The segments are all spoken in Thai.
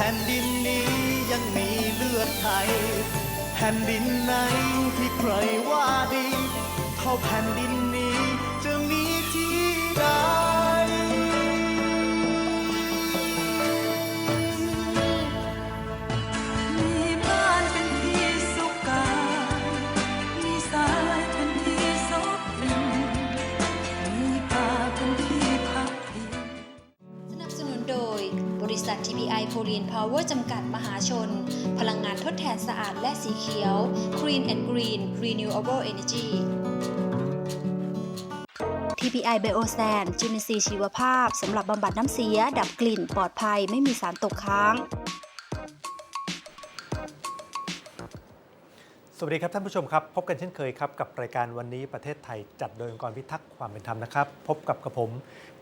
แผ่นดินนี้ยังมีเลือดไทย แผ่นดินไหนที่ใครว่าดี เท่าแผ่นดิน TPI โ o ลีนพาวเวอร์จำกัดมหาชน พลังงานทดแทนสะอาดและสีเขียว Green and Green Renewable Energy TPI Biosan จุลินทรีย์ชีวภาพสำหรับบำบัดน้ำเสีย ดับกลิ่นปลอดภัยไม่มีสารตกค้าง สวัสดีครับท่านผู้ชมครับ พบกันเช่นเคยครับกับรายการวันนี้ประเทศไทยจัดโดยองค์กรพิทักษ์ความเป็นธรรมนะครับ พบกับกระผม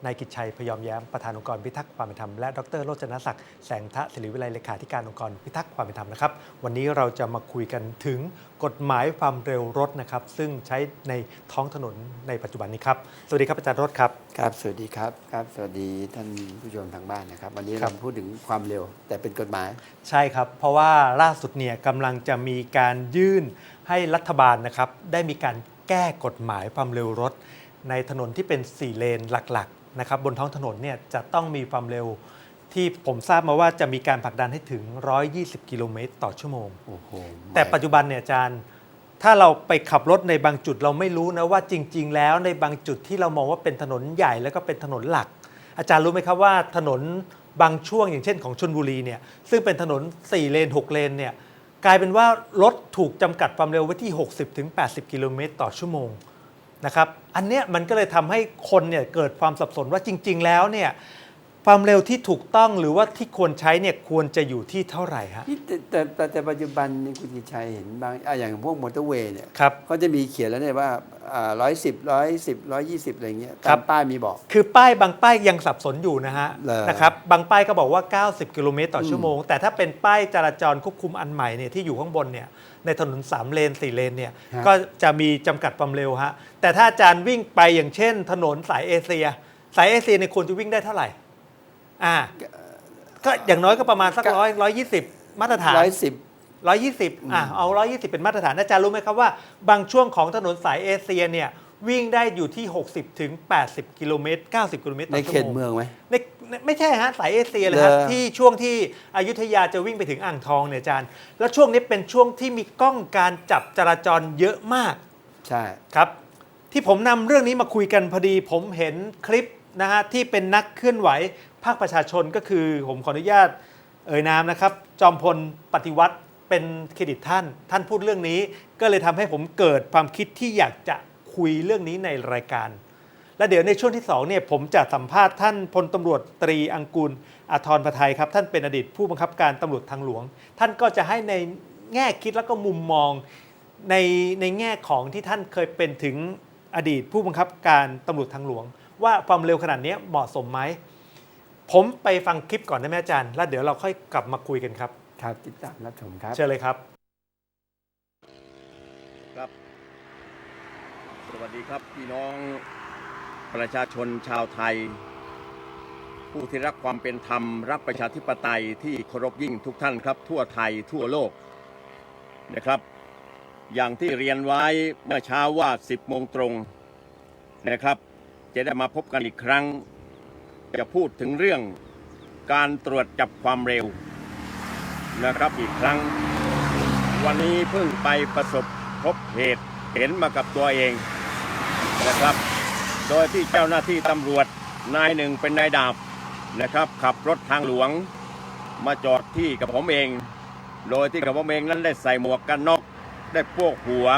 นายกิจชัยพยอมแย้มประธานองค์กรพิทักษ์ความเป็นธรรมและดรโรจนศักดิ์แสงทะศิริวิไลเลขาธิการองค์กรพิทักษ์ความเป็นธรรมนะครับ วันนี้เราจะมาคุยกันถึงกฎหมายความเร็วรถนะครับ ซึ่งใช้ในท้องถนนในปัจจุบันนี้ครับ สวัสดีครับอาจารย์รถครับ ครับ สวัสดีครับ ครับ สวัสดีท่านผู้ชมทางบ้านนะครับ วันนี้ครัเราบพูดถึงความเร็ว แต่เป็นกฎหมาย ใช่ครับ เพราะว่าล่าสุดเนี่ยกำลังจะมีการยื่นให้รัฐบาลนะครับ ได้มีการแก้กฎหมายความเร็วรถ ในถนนที่เป็น 4 เลนหลักๆนะครับบนท้องถนนเนี่ยจะต้องมีความเร็ว ที่ผมทราบมาว่าจะมีการผลักดันให้ถึง 120 กิโลเมตรต่อชั่วโมง โอ้โหแต่ปัจจุบันเนี่ยอาจารย์ ถ้าเราไปขับรถในบางจุดเราไม่รู้นะว่าจริง ๆ แล้วในบางจุดที่เรามองว่าเป็นถนนใหญ่แล้วก็เป็นถนนหลัก อาจารย์รู้ไหมครับว่าถนนบางช่วงอย่างเช่นของชนบุรีเนี่ยซึ่งเป็นถนน 4 เลน 6 เลนเนี่ยกลายเป็นว่ารถถูกจำกัดความเร็วไว้ที่ 60-80กิโลเมตรต่อชั่วโมงนะครับอันเนี้ยมันก็เลยทำให้คนเนี่ยเกิดความสับสนว่าจริง ๆ แล้วเนี่ย ความเร็วที่ถูกต้องหรือว่าที่ควรใช้เนี่ยควรจะอยู่ที่เท่าไหร่ฮะ นี่แต่แต่แต่แต่ปัจจุบันนี่คุณกิจชัยเห็นบางอะอย่างพวกมอเตอร์เวย์เนี่ยครับเขาจะมีเขียนแล้วเนี่ยว่าร้อยสิบร้อยสิบร้อยยี่สิบอะไรเงี้ยครัตาบ มป้ายมีบอก คือป้ายบางป้ายยังสับสนอยู่นะฮะเหรอ นะครับบางป้ายก็บอกว่า 90 กิโลเมตรต่อชั่วโมง แต่ถ้าเป็นป้ายจราจรควบคุมอันใหม่เนี่ยที่อยู่ข้างบนเนี่ยในถนน 3 เลน 4 เลนเนี่ยก็จะมีจำกัดความเร็วฮะแต่ถ้าอาจารย์วิ่งไปอย่างเช่น ถนนสายเอเชีย สายเอเชียเนี่ยควรจะวิ่งได้เท่าไหร่ อ่าก็อย่างน้อยก็ประมาณสักร้อยร้อยยี่สิบมาตรฐานร้อยสิบร้อยยี่สิบอะเอาร้อยยี่สิบเป็นมาตรฐานอาจารย์รู้ไหมครับว่า บางช่วงของถนนสายเอเชียเนี่ยวิ่งได้อยู่ที่ 60ถึง80 กิโลเมตร 90 กิโลเมตรในต่อเขชั่วตโมงเมืองไหมในในไม่ใช่ฮะสายเอเชียเลยครับเหรอที่ช่วงที่อยุธยาจะวิ่งไปถึงอ่างทองเนี่ยอาจารย์ แล้วช่วงนี้เป็นช่วงที่มีกล้องการจับจราจรเยอะมาก ใช่ครับที่ผมนำเรื่องนี้มาคุยกันพอดี ผมเห็นคลิปนะฮะที่เป็นนักเคลื่อนไหว ภาคประชาชนก็คือผมขออนุญาตเอ่ยนามนะครับ จอมพลปฏิวัติเป็นเครดิตท่าน ท่านพูดเรื่องนี้ ก็เลยทำให้ผมเกิดความคิดที่อยากจะคุยเรื่องนี้ในรายการ และเดี๋ยวในช่วงที่2เนี่ยผมจะสัมภาษณ์ท่านพลตำรวจตรีอังกูลอาทรพไทยครับ ท่านเป็นอดีตผู้บังคับการตำรวจทางหลวง ท่านก็จะให้ในแง่คิดแล้วก็มุมมองในในแง่ของที่ท่านเคยเป็นถึงอดีตผู้บังคับการตำรวจทางหลวง ว่าความเร็วขนาดนี้เหมาะสมไหม ผมไปฟังคลิปก่อนได้ไหมอาจารย์ แล้วเดี๋ยวเราค่อยกลับมาคุยกันครับ ครับติดตามรับชมครับ เชิญเลยครับ ครับ สวัสดีครับพี่น้องประชาชนชาวไทย ผู้ที่รักความเป็นธรรม รักประชาธิปไตยที่เคารพยิ่งทุกท่านครับ ทั่วไทยทั่วโลกนะครับ อย่างที่เรียนไว้เมื่อเช้าว่า 10โมงตรงนะครับ จะได้มาพบกันอีกครั้ง จะพูดถึงเรื่องการตรวจจับความเร็วนะครับอีกครั้ง วันนี้เพิ่งไปประสบพบเหตุเห็นมากับตัวเองนะครับ โดยที่เจ้าหน้าที่ตำรวจนายหนึ่งเป็นนายดาบนะครับ ขับรถทางหลวงมาจอดที่กับผมเอง โดยที่กับผมเองนั้นได้ใส่หมวกกันน็อกได้พวกหัว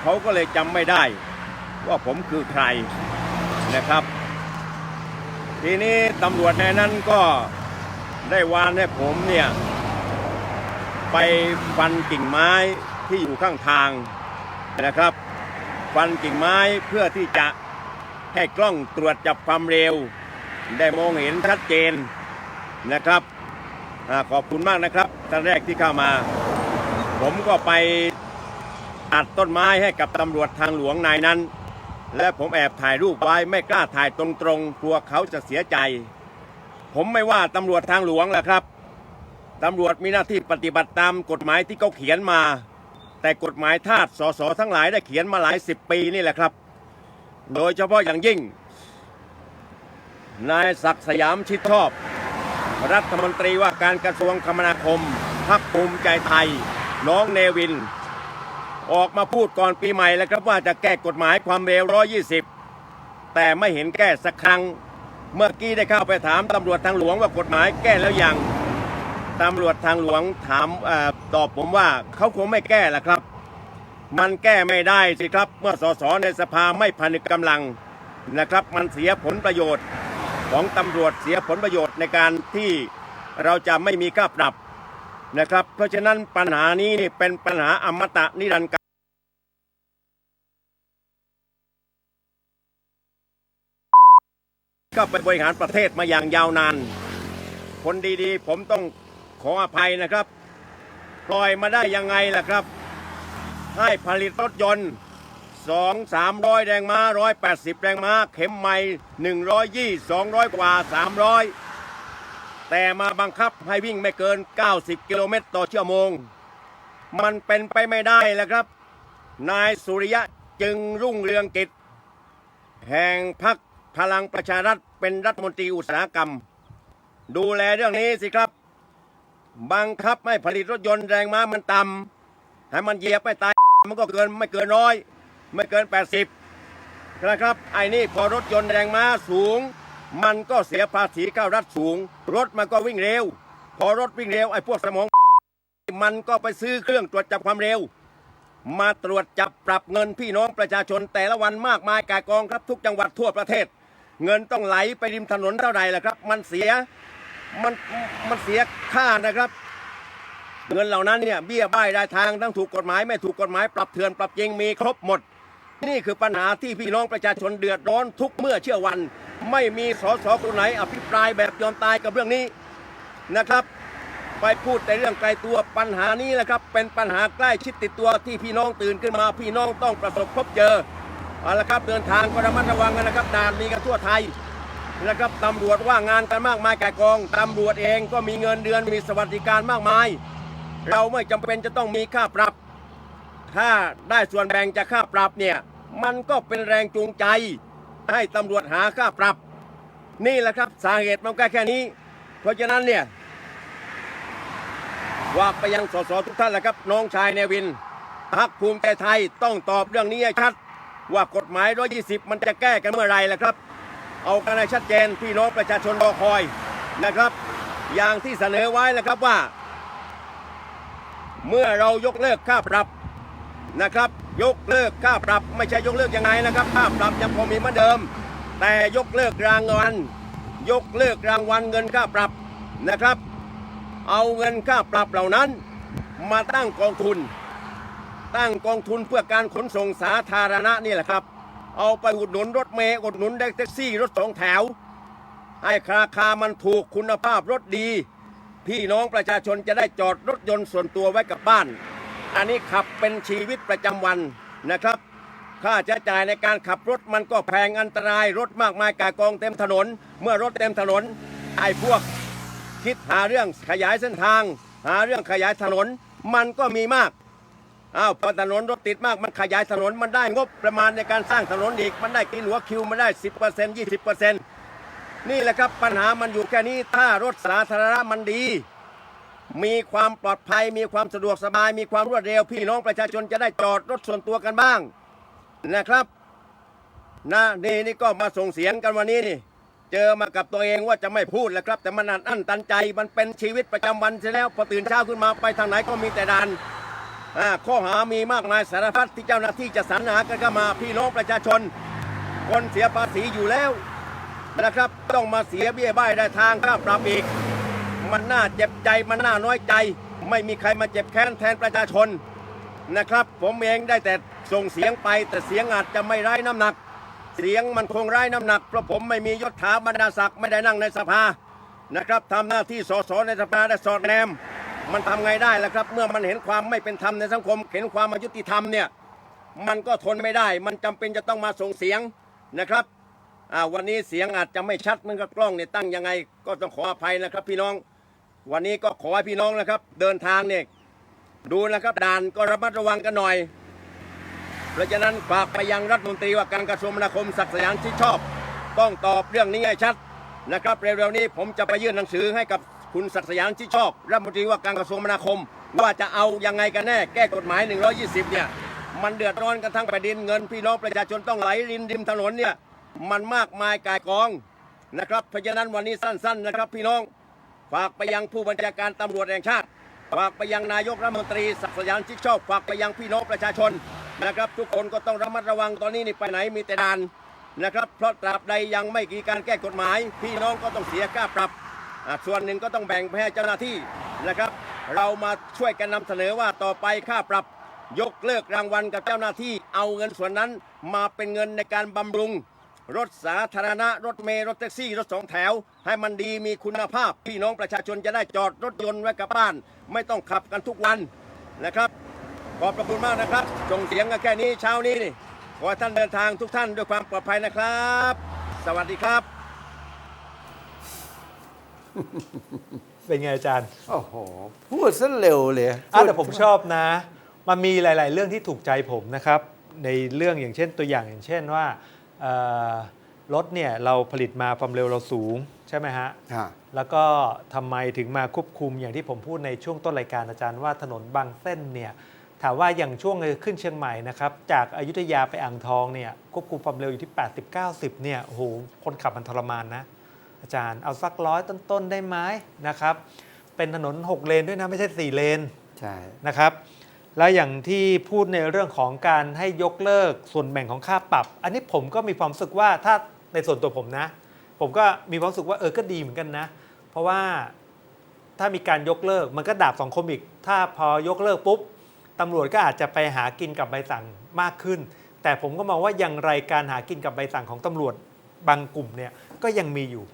เขาก็เลยจำไม่ได้ ว่าผมคือใครนะครับ ทีนี้ตำรวจในนั้นก็ได้วานให้ผมเนี่ย ไปฟันกิ่งไม้ที่อยู่ข้างทางนะครับ ฟันกิ่งไม้เพื่อที่จะให้กล้องตรวจจับความเร็ว ได้มองเห็นชัดเจนนะครับอขอบคุณมากนะครับท่านแรกที่เข้ามา ผมก็ไปตัดต้นไม้ให้กับตำรวจทางหลวงนายนั้น และผมแอบถ่ายรูปไว้ไม่กล้าถ่ายตรงๆกลัวเขาจะเสียใจ ผมไม่ว่าตำรวจทางหลวงแหละครับตำรวจมีหน้าที่ปฏิบัติตามกฎหมายที่เขาเขียนมา แต่กฎหมายทาสสสทั้งหลายได้เขียนมาหลายสิบปีนี่แหละครับ โดยเฉพาะอย่างยิ่ง นายศักดิ์สยามชิดชอบ รัฐมนตรีว่าการกระทรวงคมนาคมพรรคภูมิใจไทย น้องเนวิน ออกมาพูดก่อนปีใหม่แล้วครับว่าจะแก้กฎหมายความเร็ว 120 แต่ไม่เห็นแก้สักครั้ง เมื่อกี้ได้เข้าไปถามตำรวจทางหลวงว่ากฎหมายแก้แล้วยังตำรวจทางหลวงถามออตอบผมว่าเขาคงไม่แก้ละครับ มันแก้ไม่ได้สิครับ เมื่อสสในสภาไม่ผนึกกำลังนะครับ มันเสียผลประโยชน์ของตำรวจเสียผลประโยชน์ในการที่เราจะไม่มีค่าปรับนะครับ เพราะฉะนั้นปัญหานี้นี่เป็นปัญหาอมตะนิรันดร์ ก็ไปบริหารประเทศมาอย่างยาวนาน คนดีๆ ผมต้องขออภัยนะครับ ปล่อยมาได้ยังไงล่ะครับ ให้ผลิตรถยนต์สองสามร้อยแรงม้าร้อยแปดสิบแรงม้า เข็มใหม่หนึ่งร้อยยี่สองร้อยกว่าสามร้อยแต่มาบังคับให้วิ่งไม่เกิน 90 กิโลเมตรต่อชั่วโมง มันเป็นไปไม่ได้แล้วครับ นายสุริยะจึงรุ่งเรืองกิจ แห่งพัก พลังประชารัฐเป็นรัฐมนตรีอุตสาหกรรม ดูแลเรื่องนี้สิครับ บังคับให้ผลิตรถยนต์แรงม้ามันต่ำให้มันเหยียบไปตาย มันก็เกินไม่เกินร้อยไม่เกิน 80นะครับไอ้นี่พอรถยนต์แรงม้าสูง มันก็เสียภาษีเข้ารัฐสูง รถมันก็วิ่งเร็ว พอรถวิ่งเร็วไอ้พวกสมอง มันก็ไปซื้อเครื่องตรวจจับความเร็ว มาตรวจจับปรับเงินพี่น้องประชาชนแต่ละวันมากมายกายกองครับทุกจังหวัดทั่วประเทศ เงินต้องไหลไปริมถนนเท่าไหร่ล่ะครับ มันเสียมันมันเสียค่านะครับ เงินเหล่านั้นเนี่ยเบี้ยบ้ายได้ทางทั้งถูกกฎหมายไม่ถูกกฎหมายปรับเถื่อนปรับจริงมีครบหมด นี่คือปัญหาที่พี่น้องประชาชนเดือดร้อนทุกเมื่อเชื่อวัน ไม่มีสสคนไหนอภิปรายแบบยอมตายกับเรื่องนี้นะครับ ไปพูดแต่เรื่องไกลตัวปัญหานี้แหละครับ เป็นปัญหาใกล้ชิดติดตัวที่พี่น้องตื่นขึ้นมา พี่น้องต้องประสบพบเจอ เอาละครับเดินทางก็ระมัดระวังกันนะครับด่านมีกันทั่วไทยนะครับตำรวจว่างงานกันมากมายแก่กองตำรวจเองก็มีเงินเดือนมีสวัสดิการมากมาย เราไม่จำเป็นจะต้องมีค่าปรับ ถ้าได้ส่วนแบ่งจากค่าปรับเนี่ยมันก็เป็นแรงจูงใจ ให้ตำรวจหาค่าปรับ นี่แหละครับสาเหตุมันก็แค่นี้ เพราะฉะนั้นเนี่ยว่าไปยังสสทุกท่านแหละครับ น้องชายเนวินพักภูมิใจไทยต้องตอบเรื่องนี้ให้ชัด ว่ากฎหมาย 120 มันจะแก้กันเมื่อไหรล่ะครับ เอากันให้ชัดเจนพี่น้องประชาชนรอคอยนะครับ อย่างที่เสนอไว้นะครับว่า เมื่อเรายกเลิกค่าปรับนะครับ ยกเลิกค่าปรับไม่ใช่ยกเลิกยังไงนะครับ ค่าปรับยังคงมีเหมือนเดิม แต่ยกเลิกรางวัลยกเลิกรางวัลเงินค่าปรับนะครับ เอาเงินค่าปรับเหล่านั้น มาตั้งกองทุน ตั้งกองทุนเพื่อการขนส่งสาธารณะนี่แหละครับ เอาไปอุดหนุนรถเมล์อุดหนุนแท็กซี่รถสองแถว ให้ราคามันถูกคุณภาพรถดี พี่น้องประชาชนจะได้จอดรถยนต์ส่วนตัวไว้กับบ้าน อันนี้ขับเป็นชีวิตประจำวันนะครับ ค่าใช้จ่ายในการขับรถมันก็แพงอันตรายรถมากมายกายกองเต็มถนน เมื่อรถเต็มถนนไอ้พวกคิดหาเรื่องขยายเส้นทาง หาเรื่องขยายถนน มันก็มีมาก อ้าวพอถนนรถติดมากมันขยายถนนมันได้งบประมาณในการสร้างถนนอีกมันได้กินหัวคิวมันได้10% 20%นี่แหละครับปัญหามันอยู่แค่นี้ถ้ารถสาธารณะมันดี มีความปลอดภัย มีความสะดวกสบาย มีความรวดเร็วพี่น้องประชาชนจะได้จอดรถส่วนตัวกันบ้างนะครับนะนี่นี่ก็มาส่งเสียงกันวันนี้นี่เจอมากับตัวเองว่าจะไม่พูดแล้วครับ แต่มันอัดอั้นตันใจมันเป็นชีวิตประจำวันเสียแล้วพอตื่นเช้าขึ้นมาไปทางไหนก็มีแต่ด่าน ข้อหามีมากมายสารพัดที่เจ้าหน้าที่จะสรรหากันเข้ามาพี่น้องประชาชน คนเสียภาษีอยู่แล้วนะครับ ต้องมาเสียเบี้ยบ้ายได้ทางค่าปรับอีก มันน่าเจ็บใจมันน่าน้อยใจ ไม่มีใครมาเจ็บแค้นแทนประชาชนนะครับ ผมเองได้แต่ส่งเสียงไปแต่เสียงอาจจะไม่ไร้น้ำหนัก เสียงมันคงไร้น้ำหนักเพราะผมไม่มียศถาบรรดาศักดิ์ไม่ได้นั่งในสภานะครับทำหน้าที่สสในสภาได้สอดแนม มันทำไงได้ล่ะครับ เมื่อมันเห็นความไม่เป็นธรรมในสังคม เห็นความอายุติธรรมเนี่ยมันก็ทนไม่ได้ มันจำเป็นจะต้องมาส่งเสียงนะครับอ่าวันนี้เสียงอาจจะไม่ชัดเหมันก็กล้องเนี่ยตั้งยังไง ก็ต้องขออภัยนะครับ พี่น้อง วันนี้ก็ขอให้พี่น้องนะครับ เดินทางเนี่ยดูนะครับด่านก็ระมัดระวังกันหน่อย เพราะฉะนั้นฝากไปยังรัฐมนตรีว่าการกระทรวงคมนาคมศักดิ์สยามที่ชอบ ต้องตอบเรื่องนี้ให้ชัดนะครับเร็วๆนี้ผมจะไปยื่นหนังสือให้กับ คุณศักดิ์สยามที่ชอบรัฐมนตรีว่าการกระทรวงคมนาคม ว่าจะเอายังไงกันแน่แก้กฎหมาย 120 เนี่ย มันเดือดร้อนกันทั้งแผ่นดินเงินพี่น้องประชาชนต้องไหลรินริมถนนเนี่ยมันมากมายกายกองนะครับเพราะฉะนั้นวันนี้สั้นๆนะครับพี่น้องฝากไปยังผู้บัญชาการตำรวจแห่งชาติฝากไปยังนายกรัฐมนตรีศักดิ์สยามชิดชอบฝากไปยังพี่น้องประชาชนนะครับ ทุกคนก็ต้องระมัดระวังตอนนี้นี่ไปไหนมีแต่ด่านนะครับเพราะตราบใดยังไม่มีการแก้กฎหมาย พี่น้องก็ต้องเสียค่าปรับ ส่วนหนึ่งก็ต้องแบ่งให้เจ้าหน้าที่นะครับ เรามาช่วยกันนำเสนอว่าต่อไปค่าปรับยกเลิกรางวัลกับเจ้าหน้าที่ เอาเงินส่วนนั้นมาเป็นเงินในการบำรุง รถสาธารณะ รถเมล์รถแท็กซี่ รถสองแถว ให้มันดีมีคุณภาพ พี่น้องประชาชนจะได้จอดรถยนต์ไว้กับบ้าน ไม่ต้องขับกันทุกวันนะครับ ขอบพระคุณมากนะครับส่งเสียงกันแค่นี้เช้านี้นี่ขอให้ท่านเดินทางทุกท่านด้วยความปลอดภัยนะครับ สวัสดีครับ เป็นไงอาจารย์โอ้โห พูดซะเร็วเลยอะแต่ผมชอบนะ มันมีหลาย ๆ เรื่องที่ถูกใจผมนะครับ ในเรื่องอย่างเช่นตัวอย่างอย่างเช่นว่าเอ่อรถเนี่ยเราผลิตมาความเร็วเราสูงใช่ไหมฮะค่ะแล้วก็ทำไมถึงมาควบคุมอย่างที่ผมพูดในช่วงต้นรายการอาจารย์ว่าถนนบางเส้นเนี่ยถามว่าอย่างช่วงขึ้นเชียงใหม่นะครับ จากอายุทยาไปอ่างทองเนี่ยควบคุมความเร็วอยู่ที่ 80 90เนี่ยโอ้โหคนขับมันทรมานนะ อาจารย์เอาสักร้อยต้นๆได้ไหมนะครับ เป็นถนน 6 เลนด้วยนะไม่ใช่ 4 เลนใช่นะครับ แล้วอย่างที่พูดในเรื่องของการให้ยกเลิกส่วนแบ่งของค่าปรับ อันนี้ผมก็มีความรู้สึกว่าถ้าในส่วนตัวผมนะ ผมก็มีความรู้สึกว่าเออก็ดีเหมือนกันนะ เพราะว่าถ้ามีการยกเลิกมันก็ดาบสองคมอีก ถ้าพอยกเลิกปุ๊บตำรวจก็อาจจะไปหากินกับใบสั่งมากขึ้น แต่ผมก็มองว่าอย่างไรการหากินกับใบสั่งของตำรวจบางกลุ่มเนี่ยก็ยังมีอยู่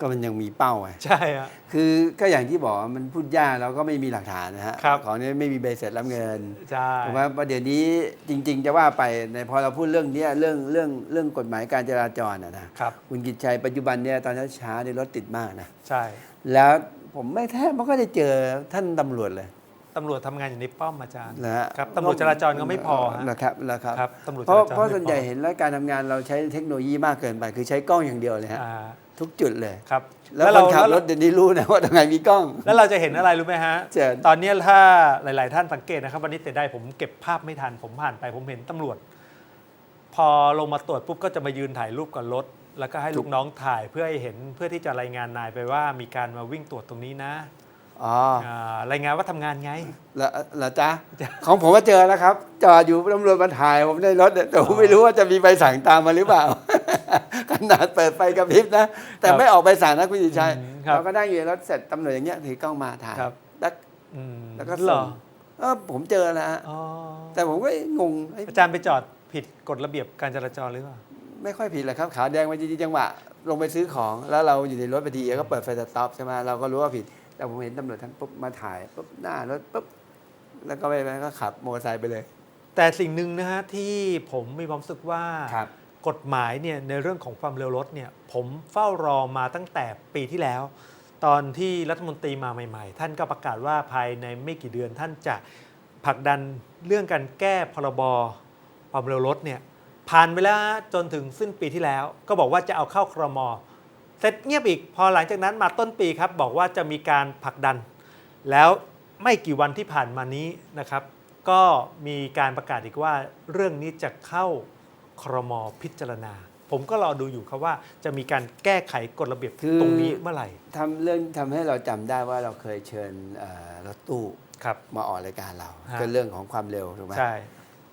ก็มันยังมีเป้าไงใช่ฮะ คือก็อย่างที่บอกมันพูดยากเราก็ไม่มีหลักฐานนะฮะครับ ของนี้ไม่มีใบเสร็จรับเงินใช่ผมว่าประเดี๋ยวนี้จริง ๆ จะว่าไปในพอเราพูดเรื่องเนี้ยเรื่องเรื่องเรื่องกฎหมายการจราจรนะนะครับ คุณกิจชัยปัจจุบันเนี่ยตอนเช้าๆในยรถติดมากนะใช่แล้วผมไม่แทบไม่ก็ได้เจอท่านตำรวจเลยตำรวจทำงานอยู่ในป้อมอาจารย์นะฮะครับตำรวจจราจรก็ไม่พอฮะ นะครับนะครับครับตำรวจเพราะจราจรเพราะไม่พอ ส่วนใหญ่เห็นแล้วการทำงานเราใช้เทคโนโลยีมากเกินไป คือใช้กล้องอย่างเดียวเลยฮะ อ่า ทุกจุดเลยครับแล้วคนขับรถเดี๋ยวนี้รู้นะว่าทำไมมีกล้อง แล้วเราจะเห็นอะไรรู้ไหมฮะเชิญตอนนี้ถ้าหลาย ๆ ท่านสังเกตนะครับ วันนี้แต่ได้ผมเก็บภาพไม่ทันผมผ่านไปผมเห็นตำรวจ พอลงมาตรวจปุ๊บก็จะมายืนถ่ายรูปกับรถ แล้วก็ให้ลูกน้องถ่ายเพื่อให้เห็นเพื่อที่จะรายงานนายไปว่ามีการมาวิ่งตรวจตรงนี้นะ อ๋อารายงานว่าทำงานไงแล้วเหรอจ๊ะของผมก็เจอแล้วครับจอดอยู่ตำรวจมาถ่ายผมในรถเนี่ยแต่ผมไม่รู้ว่าจะมีใบสั่งตามมาหรือเปล่า ขนาดเปิดไฟกระพริบนะ แต่ครับไม่ออกใบสั่งนะคุณจิตชัยอืมครับเราก็นั่งอยู่ในรถเสร็จตำรวจอย่างเงี้ยถือกล้องมาถ่ายครับ แล้ว อืมแล้วก็เหรส่องเออผมเจอแล้วฮะอ๋อแต่ผมก็งงเอ้ยอาจารย์ไปจอดผิดกฎระเบียบการจราจรหรือเปล่า ไม่ค่อยผิดหรอกครับ ขาวแดงมาจริงๆจังหวะลงไปซื้อของ แล้วเราอยู่ในรถพอดีก็เปิดไฟสต็อปใช่ไหมเราก็รู้ว่าผิด แต่ผมเห็นตำรวจท่านปุ๊บมาถ่ายปุ๊บหน้ารถปุ๊บแล้วก็ไปไปก็ขับมอเตอร์ไซค์ไปเลย แต่สิ่งหนึ่งนะฮะที่ผมมีความรู้สึกว่าครับ กฎหมายเนี่ยในเรื่องของความเร็วรถเนี่ยผมเฝ้ารอมาตั้งแต่ปีที่แล้ว ตอนที่รัฐมนตรีมาใหม่ ๆ ท่านก็ประกาศว่าภายในไม่กี่เดือนท่านจะผลักดันเรื่องการแก้พรบความเร็วรถเนี่ยผ่านไปแล้วฮะจนถึงสิ้นปีที่แล้ว ก็บอกว่าจะเอาเข้าครม เสร็จเงียบอีกพอหลังจากนั้นมาต้นปีครับบอกว่าจะมีการผลักดัน แล้วไม่กี่วันที่ผ่านมานี้นะครับ ก็มีการประกาศอีกว่าเรื่องนี้จะเข้าครมพิจารณา ผมก็รอดูอยู่ครับว่าจะมีการแก้ไขกฎระเบียบคือตรงนี้เมื่อไหร่ทำเรื่องทำให้เราจำได้ว่าเราเคยเชิญเอ่อรถตู้ครับ มาออกรายการเราฮะ ก็เรื่องของความเร็วถูกไหม ใช่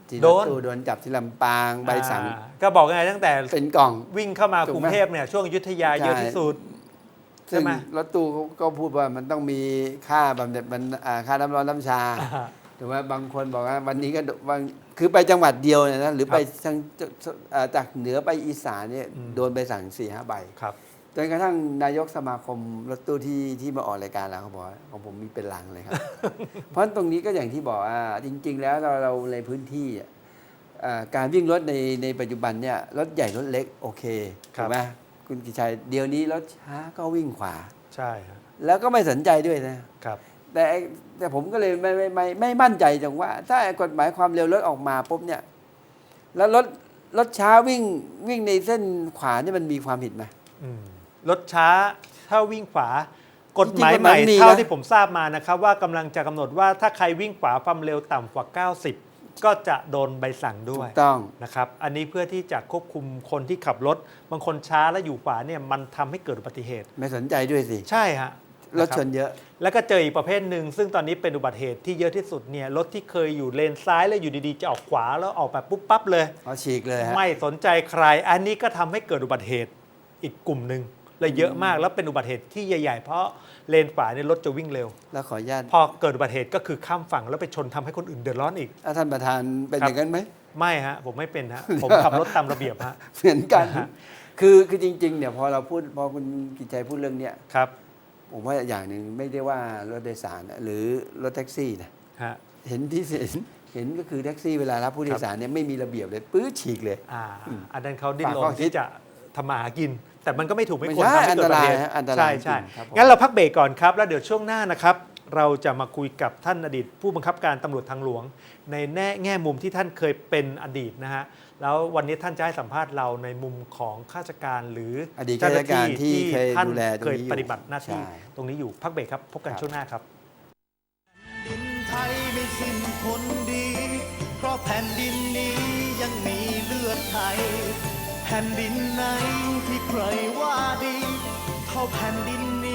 ที่โดรถนตู้โดนจับที่ลำปางใบสั่งอ่าก็บอกไงตั้งแต่เป็นกล่อง วิ่งเข้ามากถูกรุงไหมเทพเนี่ยช่วงอยุทธยาเยอะที่สุด ใช่ซึ่งไหม รถตู้เขาก็พูดว่ามันต้องมีค่าบำเหน็จมันอ่าค่าน้ำร้อนน้ำชาอ่า ถูกไหมบางคนบอกว่าวันนี้ก็บางคือไปจังหวัดเดียวเนี่ยนะหรือครับไปทางอ่าจากเหนือไปอีสานเนี่ยอืม โดนไปสั่งสี่ห้าใบ ครับ จนกระทั่งนายกสมาคมรถตู้ที่ที่มาออกรายการเราเขาบอกว่าของผมมีเป็นลังเลยครับ เพราะตรงนี้ก็อย่างที่บอกว่าจริง ๆ แล้วเราเราในพื้นที่อะอ่าการวิ่งรถในในปัจจุบันเนี่ยรถใหญ่รถเล็กโอเคครับถูกไหมคุณกิจชัยเดี๋ยวนี้รถช้าก็วิ่งขวา ใช่ฮะแล้วก็ไม่สนใจด้วยนะ ครับ แต่ไอ้แต่ผมก็เลยไม่ไม่ไม่ไม่มั่นใจตรงว่า ถ้าไอ้กฎหมายความเร็วรถออกมาปุ๊บเนี่ย แล้วรถรถช้าวิ่งวิ่งในเส้นขวานี่มันมีความผิดไหมอืม รถช้าถ้าวิ่งขวากฎหมายจริงๆใหม่มันมีเท่านะที่ผมทราบมานะครับว่ากำลังจะกำหนดว่าถ้าใครวิ่งขวาความเร็วต่ำกว่า 90 ก็จะโดนใบสั่งด้ถูวยกต้องนะครับอันนี้เพื่อที่จะควบคุมคนที่ขับรถ บางคนช้าแล้วอยู่ขวาเนี่ยมันทำให้เกิดอุบัติเหตุ ไม่สนใจด้วยสิใช่ฮะรถะคบชนเยอะ แล้วก็เจออีกประเภทหนึ่ง ซึ่งตอนนี้เป็นอุบัติเหตุที่เยอะที่สุดเนี่ยรถที่เคยอยู่เลนซ้ายแล้วอยู่ดีๆ จะออกขวาแล้วออกแบบปุ๊บปั๊บเลยเอาฉีกเลยฮะไม่สนใจใคร อันนี้ก็ทำให้เกิดอุบัติเหตุอีกกลุ่มหนึ่ง เลยเยอะมากแล้วเป็นอุบัติเหตุที่ใหญ่ ๆ เพราะเลนขวาเนี่ยรถจะวิ่งเร็ว แล้วขออนุญาตพอเกิดอุบัติเหตุก็คือข้ามฝั่งแล้วไปชนทำให้คนอื่นเดือดร้อนอีกถ้าท่านประธานเป็นครับอย่างนั้นไหม ไม่ฮะ ผมไม่เป็นฮะ ผมขับรถตามระเบียบฮะ เหมือนกัน นะฮะ คือคือจริง ๆ เนี่ยพอเราพูดพอคุณกิจใจพูดเรื่องเนี้ยครับผมว่าอย่างหนึ่งไม่ได้ว่ารถโดยสารนะหรือรถแท็กซี่นะฮะ เห็นที่เห็นเห็นก็คือแท็กซี่เวลารับผู้โดยสารเนี่ยไม่มีระเบียบเลยปื้อฉีกเลย อ่า อันนั้นเขาดิ้นฝากรข้อนคิด ที่จะทำมาหากิน แต่มันก็ไม่ถูกไม่ควรไม่ใช่ทำให้เกิดอุบัติเหตุอันตรายฮะอันตรายใช่ใช่จริงครับผมงั้นเราพักเบรกก่อนครับ แล้วเดี๋ยวช่วงหน้านะครับ เราจะมาคุยกับท่านอดีต ผู้บังคับการตำรวจทางหลวง ในแง่แง่มุมที่ท่านเคยเป็นอดีตนะฮะแล้ววันนี้ท่านจะให้สัมภาษณ์เราในมุมของข้าราชการหรืออดีตเจ้าหน้าข้าราชการที่ที่เคยท่านดูแลตรงเคยนี้อยู่ปฏิบัติหน้าที่ใช่ตรงนี้อยู่พักเบรกครับพบกันครับช่วงหน้าครับดินไทยไม่สิ้นคนดี เพราะแผ่นดินนี้ยังมีเลือดไทย แผ่นดินไหนที่ใครว่าดี เท่าแผ่นดินนี้